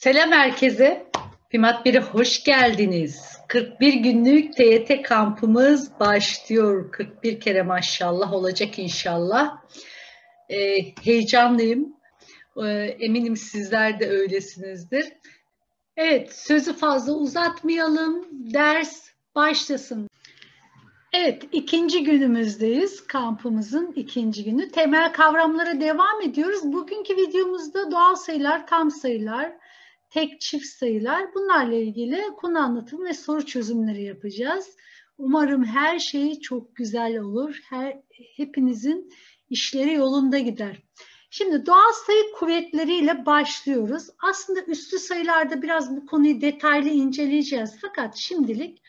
Selam herkese. Pimat 1'e hoş geldiniz. 41 günlük TYT kampımız başlıyor. 41 kere maşallah olacak inşallah. Ee, heyecanlıyım. Ee, eminim sizler de öylesinizdir. Evet, sözü fazla uzatmayalım. Ders başlasın. Evet, ikinci günümüzdeyiz. Kampımızın ikinci günü. Temel kavramlara devam ediyoruz. Bugünkü videomuzda doğal sayılar, tam sayılar, tek çift sayılar bunlarla ilgili konu anlatımı ve soru çözümleri yapacağız. Umarım her şey çok güzel olur. Her, hepinizin işleri yolunda gider. Şimdi doğal sayı kuvvetleriyle başlıyoruz. Aslında üslü sayılarda biraz bu konuyu detaylı inceleyeceğiz. Fakat şimdilik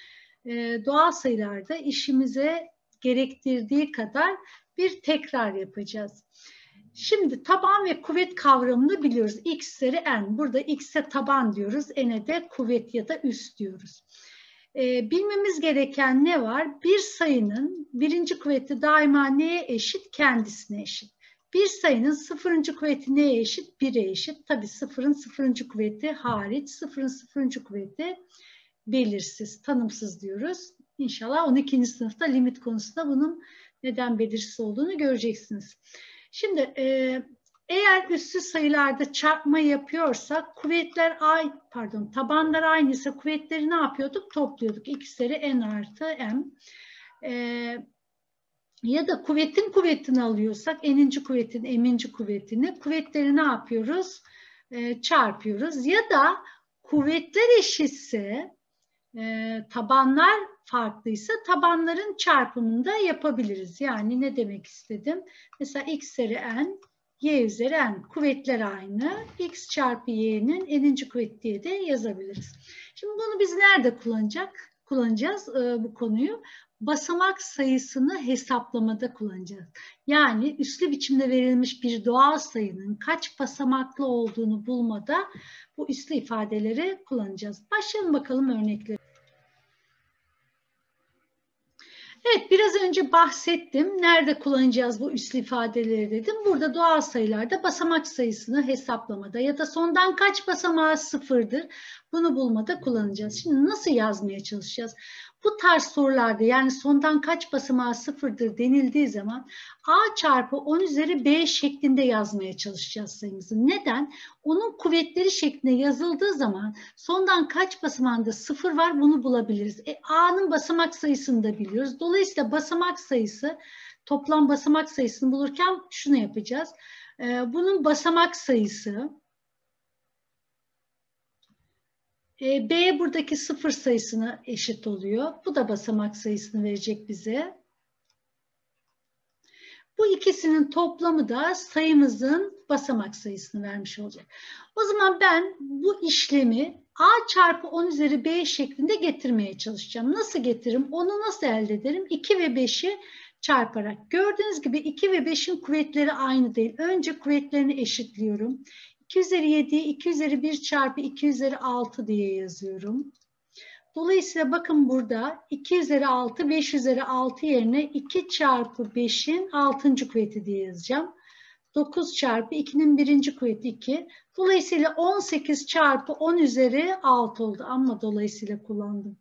e, doğal sayılarda işimize gerektirdiği kadar bir tekrar yapacağız. Şimdi taban ve kuvvet kavramını biliyoruz. X üzeri n. Burada x'e taban diyoruz. N'e de kuvvet ya da üst diyoruz. Ee, bilmemiz gereken ne var? Bir sayının birinci kuvveti daima neye eşit? Kendisine eşit. Bir sayının sıfırıncı kuvveti neye eşit? Bire eşit. Tabi sıfırın sıfırıncı kuvveti hariç. Sıfırın sıfırıncı kuvveti belirsiz, tanımsız diyoruz. İnşallah 12. sınıfta limit konusunda bunun neden belirsiz olduğunu göreceksiniz. Şimdi e, eğer üssü sayılarda çarpma yapıyorsak kuvvetler ay pardon tabanlar aynıysa kuvvetleri ne yapıyorduk? Topluyorduk. X'leri n artı m. E, ya da kuvvetin kuvvetini alıyorsak n'inci kuvvetin m'inci kuvvetini kuvvetleri ne yapıyoruz? E, çarpıyoruz. Ya da kuvvetler eşitse e, tabanlar farklıysa tabanların çarpımını da yapabiliriz. Yani ne demek istedim? Mesela x üzeri n, y üzeri n kuvvetler aynı. x çarpı y'nin n'inci kuvvet diye de yazabiliriz. Şimdi bunu biz nerede kullanacak? kullanacağız e, bu konuyu? Basamak sayısını hesaplamada kullanacağız. Yani üslü biçimde verilmiş bir doğal sayının kaç basamaklı olduğunu bulmada bu üslü ifadeleri kullanacağız. Başlayalım bakalım örnekleri. Evet biraz önce bahsettim. Nerede kullanacağız bu üslü ifadeleri dedim. Burada doğal sayılarda basamak sayısını hesaplamada ya da sondan kaç basamağı sıfırdır bunu bulmada kullanacağız. Şimdi nasıl yazmaya çalışacağız? Bu tarz sorularda yani sondan kaç basamağı sıfırdır denildiği zaman a çarpı 10 üzeri b şeklinde yazmaya çalışacağız sayımızı. Neden? Onun kuvvetleri şeklinde yazıldığı zaman sondan kaç basamağında sıfır var bunu bulabiliriz. E, a'nın basamak sayısını da biliyoruz. Dolayısıyla basamak sayısı toplam basamak sayısını bulurken şunu yapacağız. E, bunun basamak sayısı E, B buradaki sıfır sayısına eşit oluyor. Bu da basamak sayısını verecek bize. Bu ikisinin toplamı da sayımızın basamak sayısını vermiş olacak. O zaman ben bu işlemi A çarpı 10 üzeri B şeklinde getirmeye çalışacağım. Nasıl getiririm? Onu nasıl elde ederim? 2 ve 5'i çarparak. Gördüğünüz gibi 2 ve 5'in kuvvetleri aynı değil. Önce kuvvetlerini eşitliyorum. 2 üzeri 7, 2 üzeri 1 çarpı 2 üzeri 6 diye yazıyorum. Dolayısıyla bakın burada 2 üzeri 6, 5 üzeri 6 yerine 2 çarpı 5'in 6. kuvveti diye yazacağım. 9 çarpı 2'nin 1. kuvveti 2. Dolayısıyla 18 çarpı 10 üzeri 6 oldu. Ama dolayısıyla kullandım.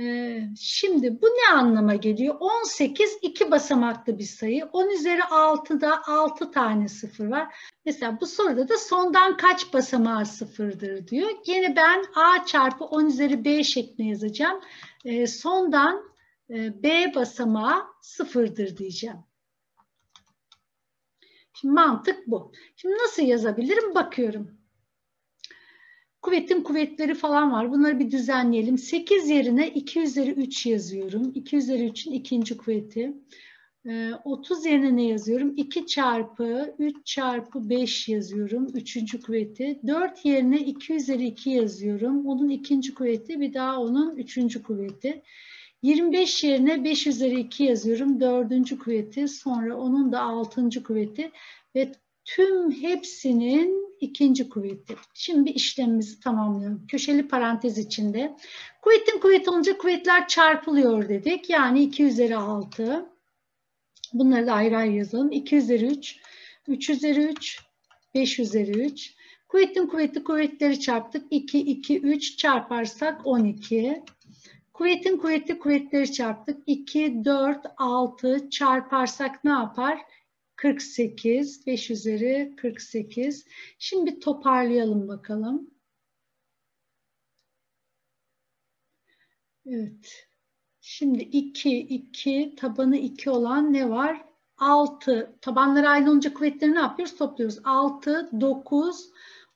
Ee, şimdi bu ne anlama geliyor? 18 iki basamaklı bir sayı. 10 üzeri 6'da 6 tane sıfır var. Mesela bu soruda da sondan kaç basamağı sıfırdır diyor. Yine ben a çarpı 10 üzeri b şeklinde yazacağım. Ee, sondan e, b basamağı sıfırdır diyeceğim. Şimdi mantık bu. Şimdi nasıl yazabilirim? Bakıyorum. Kuvvetin kuvvetleri falan var. Bunları bir düzenleyelim. 8 yerine 2 üzeri 3 yazıyorum. 2 üzeri 3'ün ikinci kuvveti. 30 ee, yerine ne yazıyorum? 2 çarpı 3 çarpı 5 yazıyorum. Üçüncü kuvveti. 4 yerine 2 üzeri 2 yazıyorum. Onun ikinci kuvveti. Bir daha onun üçüncü kuvveti. 25 yerine 5 üzeri 2 yazıyorum. Dördüncü kuvveti. Sonra onun da altıncı kuvveti. Ve tüm hepsinin ikinci kuvveti. Şimdi işlemimizi tamamlıyorum. Köşeli parantez içinde. Kuvvetin kuvveti olunca kuvvetler çarpılıyor dedik. Yani 2 üzeri 6. Bunları da ayrı ayrı yazalım. 2 üzeri 3, 3 üzeri 3, 5 üzeri 3. Kuvvetin kuvvetli kuvvetleri çarptık. 2, 2, 3 çarparsak 12. Kuvvetin kuvvetli kuvvetleri çarptık. 2, 4, 6 çarparsak ne yapar? 48. 5 üzeri 48. Şimdi bir toparlayalım bakalım. Evet. Şimdi 2, 2, tabanı 2 olan ne var? 6. Tabanları aynı olunca kuvvetleri ne yapıyoruz? Topluyoruz. 6, 9,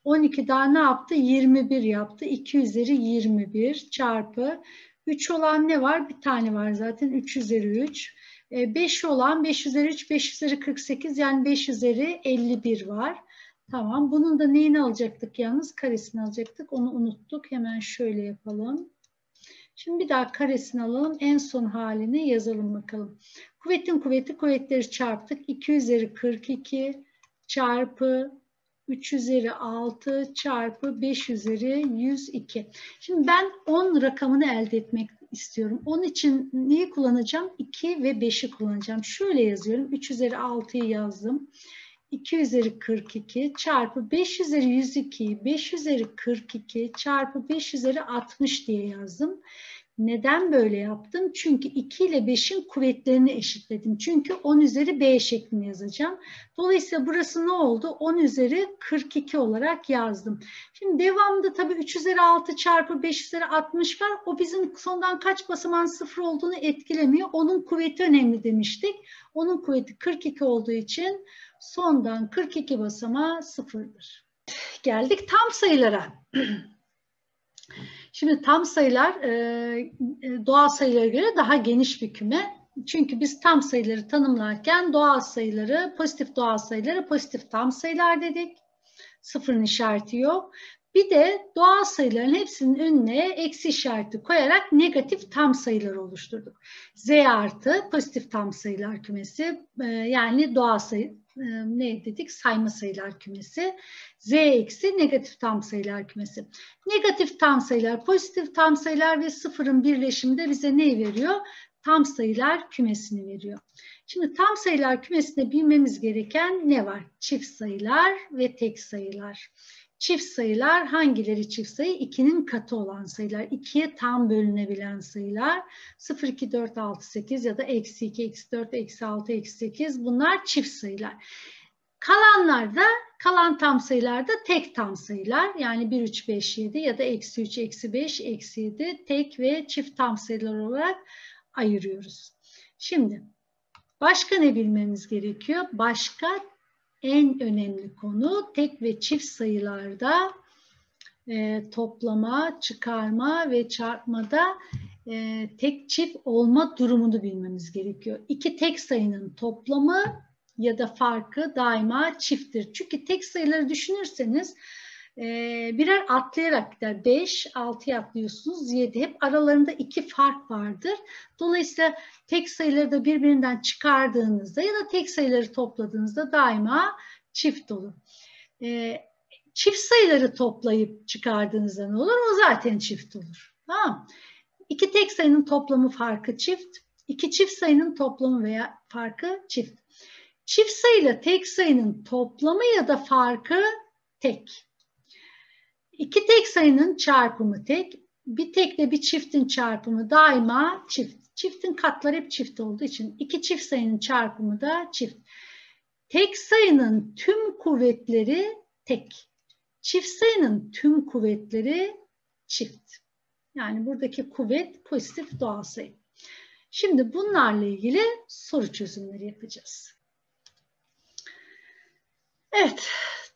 12 daha ne yaptı? 21 yaptı. 2 üzeri 21 çarpı 3 olan ne var? Bir tane var zaten. 3 üzeri 3. 5 olan 5 üzeri 3, 5 üzeri 48 yani 5 üzeri 51 var. Tamam. Bunun da neyini alacaktık yalnız? Karesini alacaktık. Onu unuttuk. Hemen şöyle yapalım. Şimdi bir daha karesini alalım. En son halini yazalım bakalım. Kuvvetin kuvveti kuvvetleri çarptık. 2 üzeri 42 çarpı 3 üzeri 6 çarpı 5 üzeri 102. Şimdi ben 10 rakamını elde etmek istiyorum. Onun için neyi kullanacağım? 2 ve 5'i kullanacağım. Şöyle yazıyorum. 3 üzeri 6'yı yazdım. 2 üzeri 42 çarpı 5 üzeri 102'yi 5 üzeri 42 çarpı 5 üzeri 60 diye yazdım. Neden böyle yaptım? Çünkü 2 ile 5'in kuvvetlerini eşitledim. Çünkü 10 üzeri B şeklinde yazacağım. Dolayısıyla burası ne oldu? 10 üzeri 42 olarak yazdım. Şimdi devamında tabii 3 üzeri 6 çarpı 5 üzeri 60 var. O bizim sondan kaç basamağın sıfır olduğunu etkilemiyor. Onun kuvveti önemli demiştik. Onun kuvveti 42 olduğu için sondan 42 basamağı sıfırdır. Geldik tam sayılara. Şimdi tam sayılar e, doğal sayılara göre daha geniş bir küme. Çünkü biz tam sayıları tanımlarken doğal sayıları, pozitif doğal sayıları pozitif tam sayılar dedik. Sıfırın işareti yok. Bir de doğal sayıların hepsinin önüne eksi işareti koyarak negatif tam sayılar oluşturduk. Z artı pozitif tam sayılar kümesi yani doğal sayı ne dedik? Sayma sayılar kümesi. Z eksi negatif tam sayılar kümesi. Negatif tam sayılar, pozitif tam sayılar ve sıfırın birleşiminde bize ne veriyor? Tam sayılar kümesini veriyor. Şimdi tam sayılar kümesinde bilmemiz gereken ne var? Çift sayılar ve tek sayılar. Çift sayılar hangileri çift sayı? 2'nin katı olan sayılar. 2'ye tam bölünebilen sayılar. 0, 2, 4, 6, 8 ya da eksi 2, eksi 4, eksi 6, eksi 8 bunlar çift sayılar. Kalanlar da kalan tam sayılar da tek tam sayılar. Yani 1, 3, 5, 7 ya da eksi 3, eksi 5, eksi 7 tek ve çift tam sayılar olarak ayırıyoruz. Şimdi başka ne bilmemiz gerekiyor? Başka en önemli konu tek ve çift sayılarda e, toplama, çıkarma ve çarpmada e, tek çift olma durumunu bilmemiz gerekiyor. İki tek sayının toplamı ya da farkı daima çifttir. Çünkü tek sayıları düşünürseniz birer atlayarak gider. 5, 6'ya atlıyorsunuz, 7. Hep aralarında iki fark vardır. Dolayısıyla tek sayıları da birbirinden çıkardığınızda ya da tek sayıları topladığınızda daima çift olur. E, çift sayıları toplayıp çıkardığınızda ne olur? O zaten çift olur. Tamam İki tek sayının toplamı farkı çift. İki çift sayının toplamı veya farkı çift. Çift sayıyla tek sayının toplamı ya da farkı tek. İki tek sayının çarpımı tek, bir tekle bir çiftin çarpımı daima çift. Çiftin katları hep çift olduğu için iki çift sayının çarpımı da çift. Tek sayının tüm kuvvetleri tek. Çift sayının tüm kuvvetleri çift. Yani buradaki kuvvet pozitif doğal sayı. Şimdi bunlarla ilgili soru çözümleri yapacağız. Evet,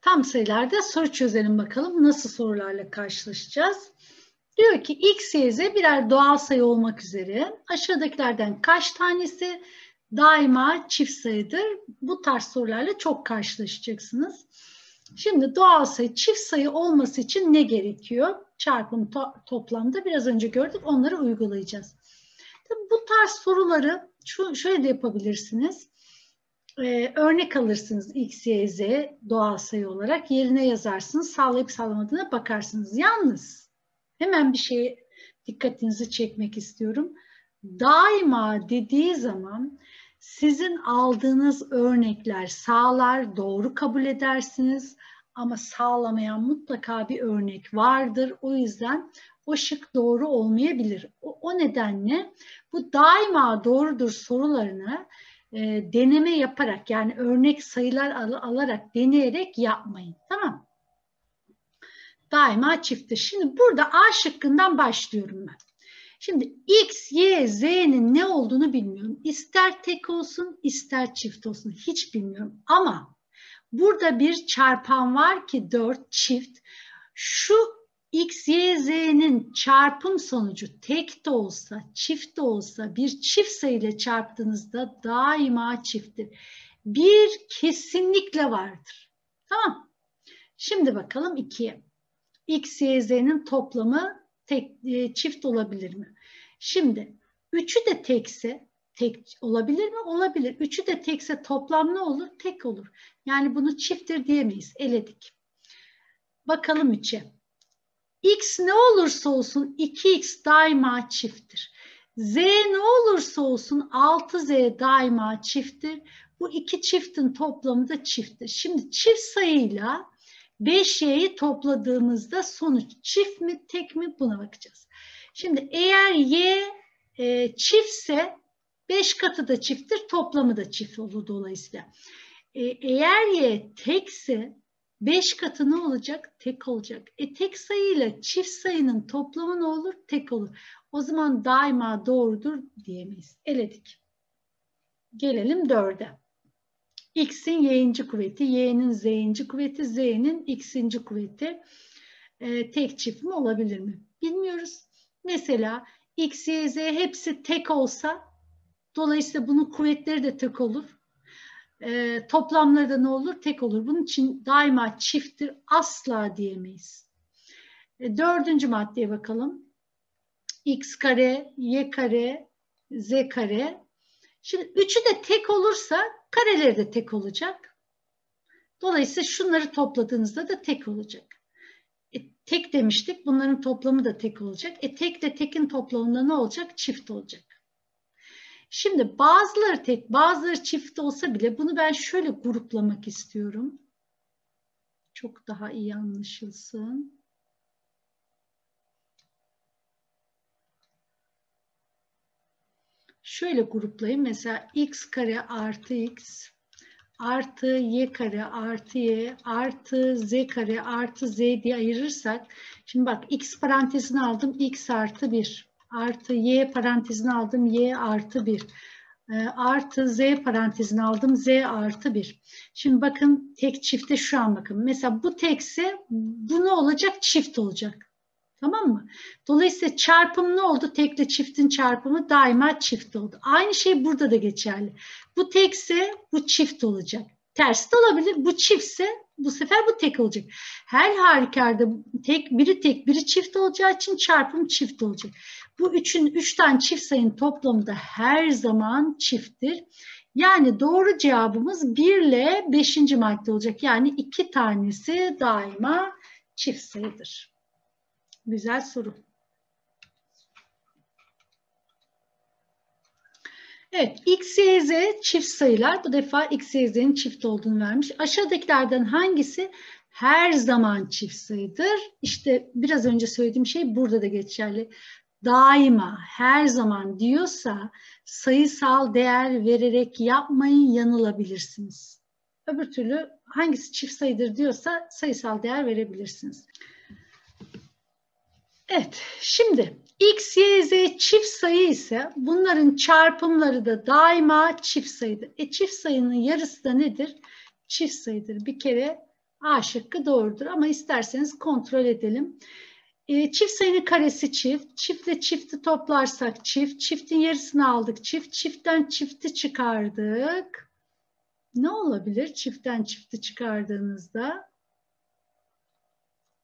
tam sayılarda soru çözelim bakalım. Nasıl sorularla karşılaşacağız? Diyor ki x, y, z birer doğal sayı olmak üzere aşağıdakilerden kaç tanesi daima çift sayıdır? Bu tarz sorularla çok karşılaşacaksınız. Şimdi doğal sayı çift sayı olması için ne gerekiyor? Çarpım to toplamda biraz önce gördük onları uygulayacağız. Tabii bu tarz soruları şöyle de yapabilirsiniz. Ee, örnek alırsınız x, y, z doğal sayı olarak yerine yazarsınız. Sağlayıp sağlamadığına bakarsınız. Yalnız hemen bir şeye dikkatinizi çekmek istiyorum. Daima dediği zaman sizin aldığınız örnekler sağlar, doğru kabul edersiniz. ama sağlamayan mutlaka bir örnek vardır. O yüzden o şık doğru olmayabilir. O, o nedenle bu daima doğrudur sorularını e, deneme yaparak yani örnek sayılar al, alarak deneyerek yapmayın. Tamam Daima çifttir. Şimdi burada A şıkkından başlıyorum ben. Şimdi X, Y, Z'nin ne olduğunu bilmiyorum. İster tek olsun, ister çift olsun. Hiç bilmiyorum. Ama burada bir çarpan var ki 4 çift. Şu X, Y, Z'nin çarpım sonucu tek de olsa, çift de olsa bir çift sayıyla çarptığınızda daima çifttir. Bir kesinlikle vardır. Tamam. Şimdi bakalım 2'ye. X, Y, Z'nin toplamı tek, e, çift olabilir mi? Şimdi üçü de tekse tek olabilir mi? Olabilir. Üçü de tekse toplam ne olur? Tek olur. Yani bunu çifttir diyemeyiz. Eledik. Bakalım içe. X ne olursa olsun 2X daima çifttir. Z ne olursa olsun 6Z daima çifttir. Bu iki çiftin toplamı da çifttir. Şimdi çift sayıyla 5y'yi topladığımızda sonuç çift mi tek mi buna bakacağız. Şimdi eğer y e, çiftse 5 katı da çifttir toplamı da çift olur dolayısıyla. E, eğer y tekse 5 katı ne olacak? Tek olacak. E tek sayıyla çift sayının toplamı ne olur? Tek olur. O zaman daima doğrudur diyemeyiz. Eledik. Gelelim 4'e. X'in y'inci kuvveti, y'nin z'inci kuvveti, z'nin x'inci kuvveti e, tek çift mi olabilir mi? Bilmiyoruz. Mesela x, y, z hepsi tek olsa dolayısıyla bunun kuvvetleri de tek olur. E, toplamları da ne olur? Tek olur. Bunun için daima çifttir. Asla diyemeyiz. E, dördüncü maddeye bakalım. x kare, y kare, z kare. Şimdi üçü de tek olursa Kareleri de tek olacak. Dolayısıyla şunları topladığınızda da tek olacak. E, tek demiştik. Bunların toplamı da tek olacak. E, tek de tekin toplamında ne olacak? Çift olacak. Şimdi bazıları tek, bazıları çift olsa bile bunu ben şöyle gruplamak istiyorum. Çok daha iyi anlaşılsın. Şöyle gruplayayım. Mesela x kare artı x artı y kare artı y artı z kare artı z diye ayırırsak şimdi bak x parantezini aldım x artı 1 artı y parantezini aldım y artı 1 e, artı z parantezini aldım z artı 1. Şimdi bakın tek çifte şu an bakın. Mesela bu tekse bu ne olacak? Çift olacak. Tamam mı? Dolayısıyla çarpım ne oldu? Tekle çiftin çarpımı daima çift oldu. Aynı şey burada da geçerli. Bu tekse bu çift olacak. Ters de olabilir. Bu çiftse bu sefer bu tek olacak. Her halükarda tek biri tek biri çift olacağı için çarpım çift olacak. Bu üçün üç tane çift sayının toplamı da her zaman çifttir. Yani doğru cevabımız 1 ile 5. madde olacak. Yani iki tanesi daima çift sayıdır. Güzel soru. Evet, x, y, z çift sayılar. Bu defa x, y, z'nin çift olduğunu vermiş. Aşağıdakilerden hangisi her zaman çift sayıdır? İşte biraz önce söylediğim şey burada da geçerli. Daima, her zaman diyorsa sayısal değer vererek yapmayın yanılabilirsiniz. Öbür türlü hangisi çift sayıdır diyorsa sayısal değer verebilirsiniz. Evet, şimdi x, y, z çift sayı ise bunların çarpımları da daima çift sayıdır. E çift sayının yarısı da nedir? Çift sayıdır. Bir kere A şıkkı doğrudur ama isterseniz kontrol edelim. E, çift sayının karesi çift. Çiftle çifti toplarsak çift. Çiftin yarısını aldık çift. Çiftten çifti çıkardık. Ne olabilir çiftten çifti çıkardığınızda?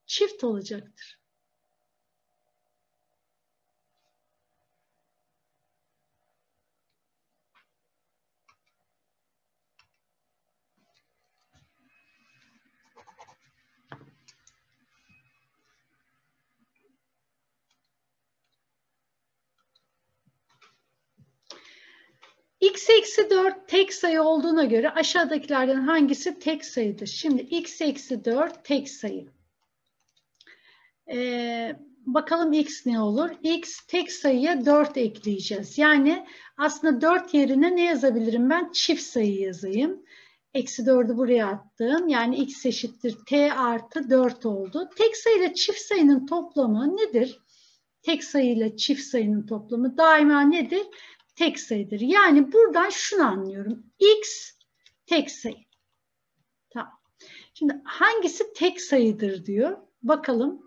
Çift olacaktır. x eksi 4 tek sayı olduğuna göre aşağıdakilerden hangisi tek sayıdır? Şimdi x eksi 4 tek sayı. Ee, bakalım x ne olur? x tek sayıya 4 ekleyeceğiz. Yani aslında 4 yerine ne yazabilirim ben? Çift sayı yazayım. Eksi 4'ü buraya attım. Yani x eşittir t artı 4 oldu. Tek sayıyla çift sayının toplamı nedir? Tek sayıyla çift sayının toplamı daima nedir? Tek sayıdır. Yani buradan şunu anlıyorum. x tek sayı. Tamam. Şimdi hangisi tek sayıdır diyor. Bakalım.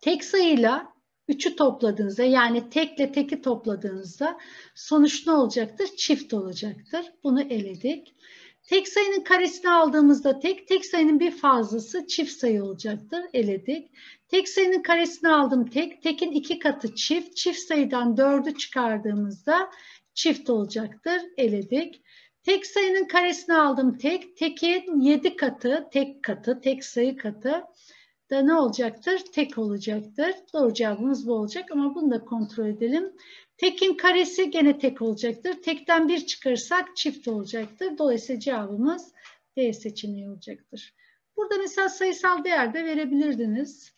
Tek sayıyla 3'ü topladığınızda yani tekle teki topladığınızda sonuç ne olacaktır? Çift olacaktır. Bunu eledik. Tek sayının karesini aldığımızda tek, tek sayının bir fazlası çift sayı olacaktır. Eledik. Tek sayının karesini aldım tek, tekin iki katı çift. Çift sayıdan dördü çıkardığımızda çift olacaktır. Eledik. Tek sayının karesini aldım tek, tekin yedi katı, tek katı, tek sayı katı da ne olacaktır? Tek olacaktır. Doğru cevabımız bu olacak ama bunu da kontrol edelim. Tekin karesi gene tek olacaktır. Tekten bir çıkarırsak çift olacaktır. Dolayısıyla cevabımız D seçeneği olacaktır. Burada mesela sayısal değer de verebilirdiniz.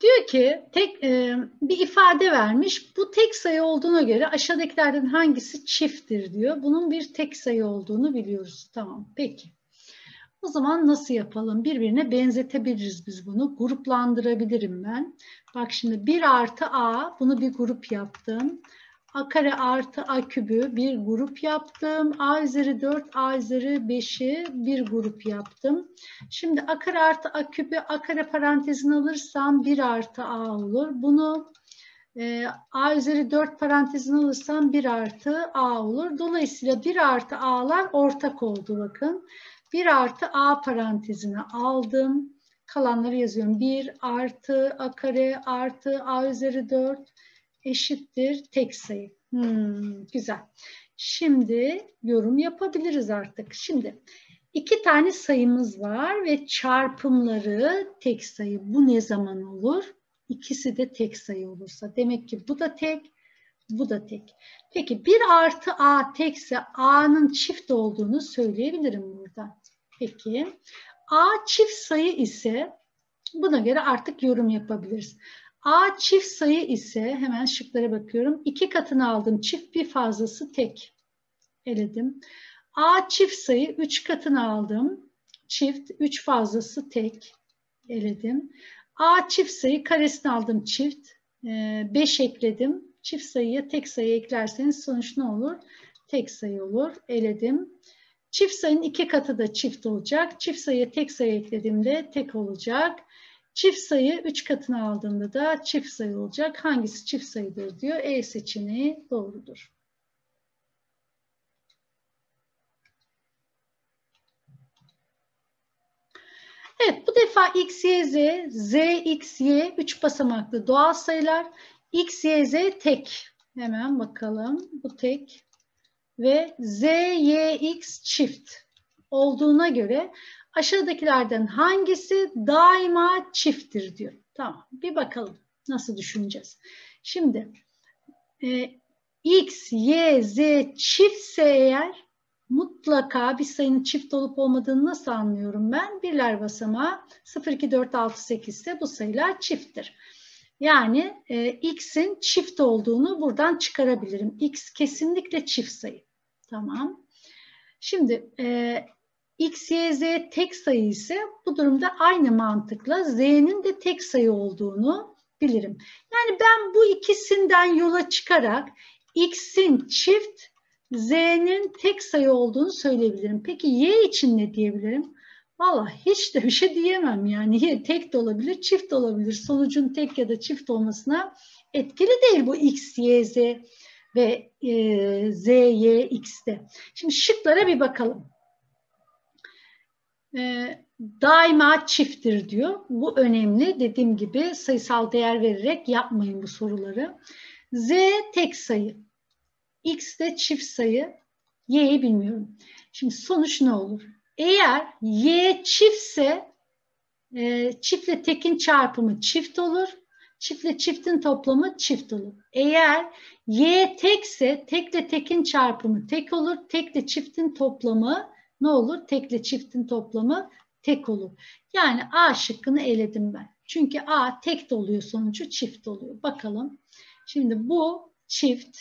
Diyor ki tek e, bir ifade vermiş. Bu tek sayı olduğuna göre aşağıdakilerden hangisi çifttir diyor. Bunun bir tek sayı olduğunu biliyoruz. Tamam peki. O zaman nasıl yapalım? Birbirine benzetebiliriz biz bunu. Gruplandırabilirim ben. Bak şimdi 1 artı a bunu bir grup yaptım. A kare artı a kübü bir grup yaptım. a üzeri 4 a üzeri 5'i bir grup yaptım. Şimdi a kare artı a kübü a kare parantezini alırsam 1 artı a olur. Bunu e, a üzeri 4 parantezini alırsam 1 artı a olur. Dolayısıyla 1 artı a'lar ortak oldu bakın. 1 artı a parantezine aldım. Kalanları yazıyorum. 1 artı a kare artı a üzeri 4 eşittir tek sayı. Hmm, güzel. Şimdi yorum yapabiliriz artık. Şimdi iki tane sayımız var ve çarpımları tek sayı. Bu ne zaman olur? İkisi de tek sayı olursa. Demek ki bu da tek, bu da tek. Peki 1 artı a tekse a'nın çift olduğunu söyleyebilirim burada. Peki a çift sayı ise buna göre artık yorum yapabiliriz. A çift sayı ise hemen şıklara bakıyorum. İki katını aldım. Çift bir fazlası tek. Eledim. A çift sayı üç katını aldım. Çift üç fazlası tek. Eledim. A çift sayı karesini aldım çift. Ee, beş ekledim. Çift sayıya tek sayı eklerseniz sonuç ne olur? Tek sayı olur. Eledim. Çift sayının iki katı da çift olacak. Çift sayıya tek sayı eklediğimde tek olacak. Çift sayı 3 katını aldığımda da çift sayı olacak. Hangisi çift sayıdır diyor. E seçeneği doğrudur. Evet bu defa x, y, z, z, x, y 3 basamaklı doğal sayılar. x, y, z tek. Hemen bakalım. Bu tek. Ve z, y, x çift olduğuna göre aşağıdakilerden hangisi daima çifttir diyor. Tamam bir bakalım nasıl düşüneceğiz. Şimdi e, x, y, z çiftse eğer mutlaka bir sayının çift olup olmadığını nasıl anlıyorum ben? Birler basamağı 0, 2, 4, 6, 8 ise bu sayılar çifttir. Yani e, x'in çift olduğunu buradan çıkarabilirim. x kesinlikle çift sayı. Tamam. Şimdi e, x, y, z tek sayı ise bu durumda aynı mantıkla z'nin de tek sayı olduğunu bilirim. Yani ben bu ikisinden yola çıkarak x'in çift, z'nin tek sayı olduğunu söyleyebilirim. Peki y için ne diyebilirim? Valla hiç de bir şey diyemem yani. Y tek de olabilir, çift de olabilir. Sonucun tek ya da çift olmasına etkili değil bu x, y, z ve e, z, y, x'te. Şimdi şıklara bir bakalım e, daima çifttir diyor. Bu önemli. Dediğim gibi sayısal değer vererek yapmayın bu soruları. Z tek sayı. X de çift sayı. Y'yi bilmiyorum. Şimdi sonuç ne olur? Eğer Y çiftse e, çiftle tekin çarpımı çift olur. Çiftle çiftin toplamı çift olur. Eğer y tekse tekle tekin çarpımı tek olur. Tekle çiftin toplamı ne olur? Tekle çiftin toplamı tek olur. Yani A şıkkını eledim ben. Çünkü A tek de oluyor sonucu çift oluyor. Bakalım. Şimdi bu çift,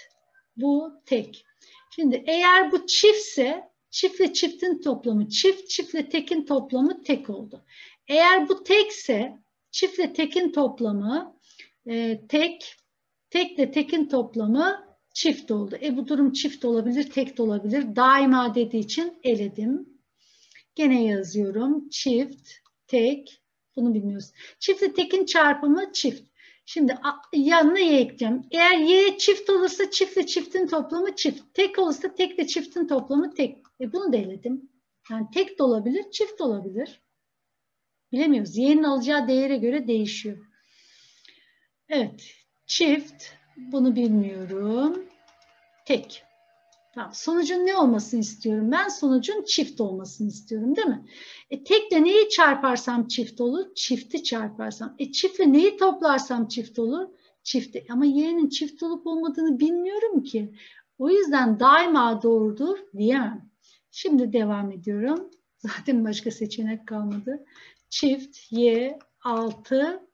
bu tek. Şimdi eğer bu çiftse çiftle çiftin toplamı çift, çiftle tekin toplamı tek oldu. Eğer bu tekse çiftle tekin toplamı e, tek, tekle tekin toplamı çift oldu. E bu durum çift olabilir, tek de olabilir. Daima dediği için eledim. Gene yazıyorum. Çift, tek, bunu bilmiyoruz. Çiftle tekin çarpımı çift. Şimdi yanına y ekleyeceğim. Eğer y çift olursa çiftle çiftin toplamı çift. Tek olursa tekle çiftin toplamı tek. E bunu da eledim. Yani tek de olabilir, çift olabilir. Bilemiyoruz. Y'nin alacağı değere göre değişiyor. Evet. Çift. Bunu bilmiyorum. Tek. Tamam. Sonucun ne olmasını istiyorum? Ben sonucun çift olmasını istiyorum değil mi? E, tekle neyi çarparsam çift olur? Çifti çarparsam. E çiftle neyi toplarsam çift olur? Çifti. Ama y'nin çift olup olmadığını bilmiyorum ki. O yüzden daima doğrudur diyemem. Şimdi devam ediyorum. Zaten başka seçenek kalmadı. Çift, y, 6,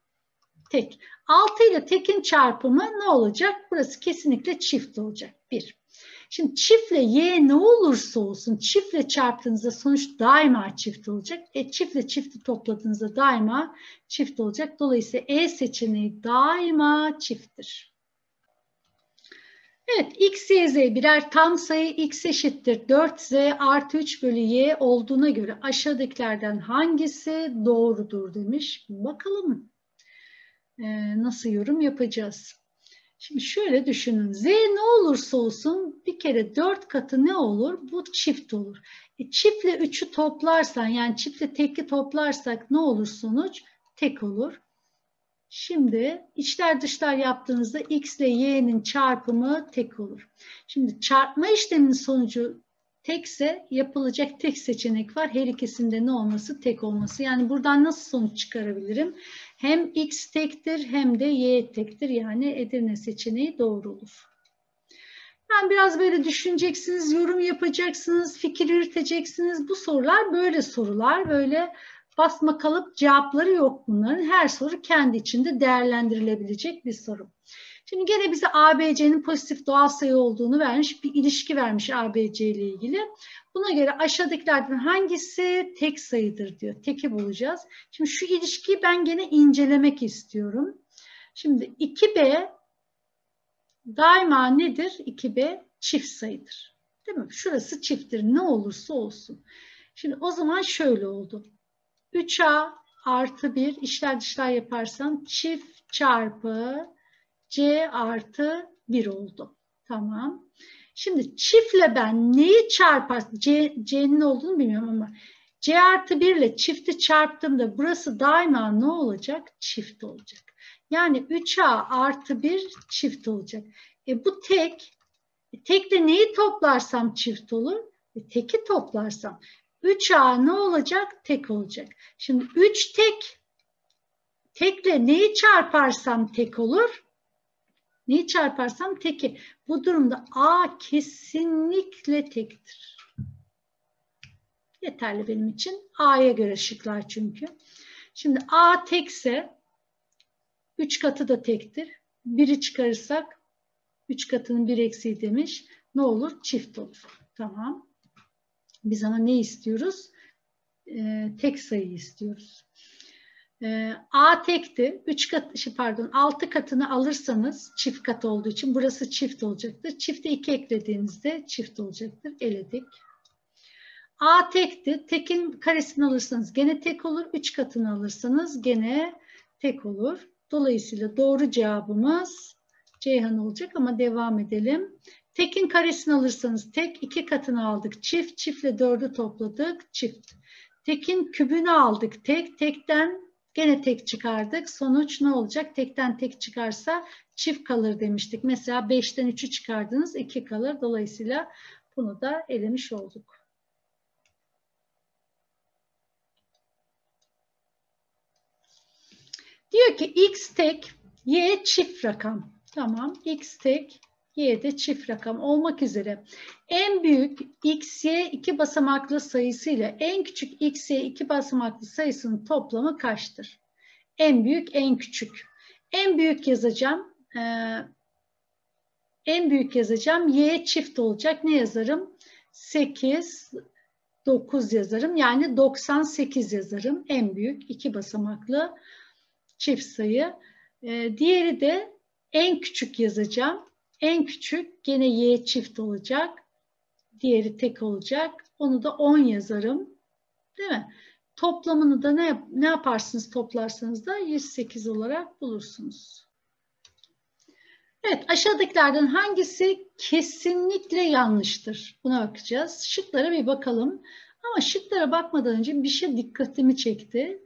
tek. 6 ile tekin çarpımı ne olacak? Burası kesinlikle çift olacak. 1. Şimdi çiftle y ne olursa olsun çiftle çarptığınızda sonuç daima çift olacak. E çiftle çifti topladığınızda daima çift olacak. Dolayısıyla E seçeneği daima çifttir. Evet x, y, z birer tam sayı x eşittir 4z artı 3 bölü y olduğuna göre aşağıdakilerden hangisi doğrudur demiş. Bakalım ee, nasıl yorum yapacağız. Şimdi şöyle düşünün. Z ne olursa olsun bir kere 4 katı ne olur? Bu çift olur. E, çiftle 3'ü toplarsan yani çiftle teki toplarsak ne olur sonuç? Tek olur. Şimdi içler dışlar yaptığınızda x ile y'nin çarpımı tek olur. Şimdi çarpma işleminin sonucu tekse yapılacak tek seçenek var. Her ikisinde ne olması? Tek olması. Yani buradan nasıl sonuç çıkarabilirim? Hem x tektir hem de y tektir. Yani Edirne seçeneği doğru olur. Yani biraz böyle düşüneceksiniz, yorum yapacaksınız, fikir yürüteceksiniz. Bu sorular böyle sorular. Böyle basma kalıp cevapları yok bunların. Her soru kendi içinde değerlendirilebilecek bir soru. Şimdi gene bize ABC'nin pozitif doğal sayı olduğunu vermiş. Bir ilişki vermiş ABC ile ilgili. Buna göre aşağıdakilerden hangisi tek sayıdır diyor. Teki bulacağız. Şimdi şu ilişkiyi ben gene incelemek istiyorum. Şimdi 2B daima nedir? 2B çift sayıdır. Değil mi? Şurası çifttir. Ne olursa olsun. Şimdi o zaman şöyle oldu. 3A artı 1 işler dışlar yaparsam çift çarpı C artı 1 oldu. Tamam. Şimdi çiftle ben neyi çarpar? C, C'nin olduğunu bilmiyorum ama C artı 1 ile çifti çarptığımda burası daima ne olacak? Çift olacak. Yani 3A artı 1 çift olacak. E bu tek. E tekle neyi toplarsam çift olur? E teki toplarsam. 3A ne olacak? Tek olacak. Şimdi 3 tek. Tekle neyi çarparsam tek olur? Neyi çarparsam teki. Bu durumda A kesinlikle tektir. Yeterli benim için. A'ya göre şıklar çünkü. Şimdi A tekse 3 katı da tektir. 1'i çıkarırsak 3 katının 1 eksiği demiş. Ne olur? Çift olur. Tamam. Biz ama ne istiyoruz? Ee, tek sayı istiyoruz. Ee, A tekti. 3 kat şey pardon 6 katını alırsanız çift kat olduğu için burası çift olacaktır. Çifte 2 eklediğinizde çift olacaktır. Eledik. A tekti. Tekin karesini alırsanız gene tek olur. 3 katını alırsanız gene tek olur. Dolayısıyla doğru cevabımız Ceyhan olacak ama devam edelim. Tekin karesini alırsanız tek, iki katını aldık çift, çiftle dördü topladık çift. Tekin kübünü aldık tek, tekten Gene tek çıkardık. Sonuç ne olacak? Tekten tek çıkarsa çift kalır demiştik. Mesela 5'ten 3'ü çıkardınız 2 kalır. Dolayısıyla bunu da elemiş olduk. Diyor ki x tek Y çift rakam. Tamam. X tek, Y de çift rakam olmak üzere. En büyük X, iki basamaklı sayısı ile en küçük X, iki basamaklı sayısının toplamı kaçtır? En büyük, en küçük. En büyük yazacağım. Ee, en büyük yazacağım. Y çift olacak. Ne yazarım? 8, 9 yazarım. Yani 98 yazarım. En büyük iki basamaklı çift sayı. Ee, diğeri de en küçük yazacağım. En küçük gene y çift olacak. Diğeri tek olacak. Onu da 10 yazarım. Değil mi? Toplamını da ne, ne yaparsınız toplarsanız da 108 olarak bulursunuz. Evet aşağıdakilerden hangisi kesinlikle yanlıştır? Buna bakacağız. Şıklara bir bakalım. Ama şıklara bakmadan önce bir şey dikkatimi çekti.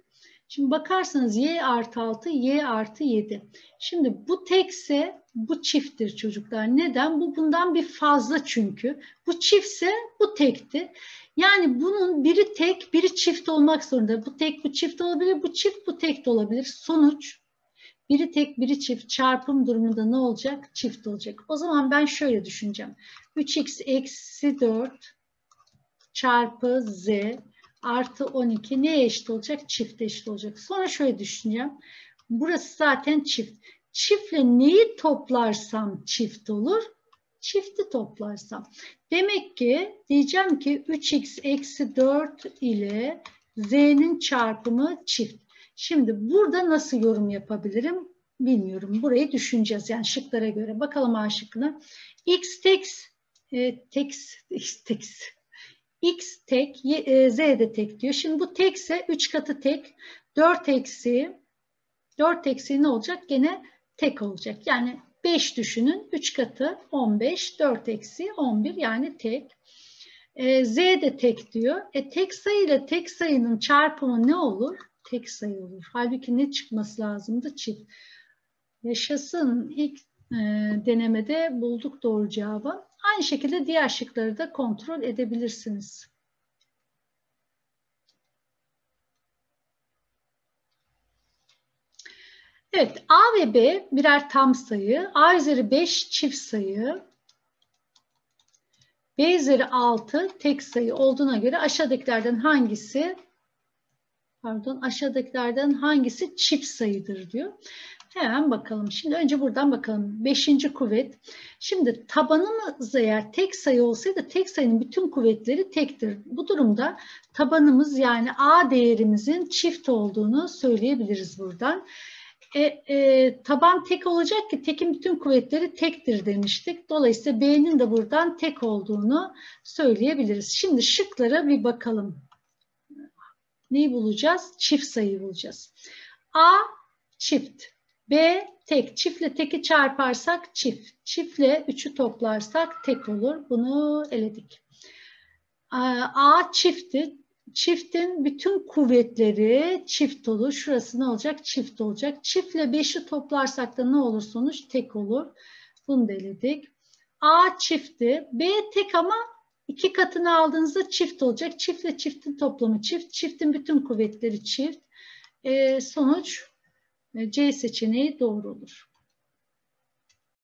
Şimdi bakarsanız y artı 6, y artı 7. Şimdi bu tekse bu çifttir çocuklar. Neden? Bu bundan bir fazla çünkü. Bu çiftse bu tekti. Yani bunun biri tek, biri çift olmak zorunda. Bu tek, bu çift olabilir, bu çift, bu tek de olabilir. Sonuç biri tek, biri çift çarpım durumunda ne olacak? Çift olacak. O zaman ben şöyle düşüneceğim. 3x eksi 4 çarpı z artı 12 neye eşit olacak? Çift eşit olacak. Sonra şöyle düşüneceğim. Burası zaten çift. Çiftle neyi toplarsam çift olur? Çifti toplarsam. Demek ki diyeceğim ki 3x eksi 4 ile z'nin çarpımı çift. Şimdi burada nasıl yorum yapabilirim? Bilmiyorum. Burayı düşüneceğiz yani şıklara göre. Bakalım A şıkkına. X tek, e, tek, x tek, x tek, y, e, z de tek diyor. Şimdi bu tekse 3 katı tek, 4 eksi 4 eksi ne olacak? Gene tek olacak. Yani 5 düşünün. 3 katı 15, 4 eksi 11 yani tek. E, z de tek diyor. E, tek sayı ile tek sayının çarpımı ne olur? Tek sayı olur. Halbuki ne çıkması lazımdı? Çift. Yaşasın ilk e, denemede bulduk doğru cevabı. Aynı şekilde diğer şıkları da kontrol edebilirsiniz. Evet, A ve B birer tam sayı. A üzeri 5 çift sayı. B üzeri 6 tek sayı olduğuna göre aşağıdakilerden hangisi pardon aşağıdakilerden hangisi çift sayıdır diyor. Hemen bakalım. Şimdi önce buradan bakalım. Beşinci kuvvet. Şimdi tabanımız eğer tek sayı olsaydı tek sayının bütün kuvvetleri tektir. Bu durumda tabanımız yani A değerimizin çift olduğunu söyleyebiliriz buradan. E, e, taban tek olacak ki tekin bütün kuvvetleri tektir demiştik. Dolayısıyla B'nin de buradan tek olduğunu söyleyebiliriz. Şimdi şıklara bir bakalım. Neyi bulacağız? Çift sayı bulacağız. A çift. B tek. Çiftle teki çarparsak çift. Çiftle 3'ü toplarsak tek olur. Bunu eledik. A çifti. Çiftin bütün kuvvetleri çift olur. Şurası ne olacak? Çift olacak. Çiftle 5'i toplarsak da ne olur sonuç? Tek olur. Bunu da eledik. A çifti. B tek ama iki katını aldığınızda çift olacak. Çiftle çiftin toplamı çift. Çiftin bütün kuvvetleri çift. E, sonuç C seçeneği doğru olur.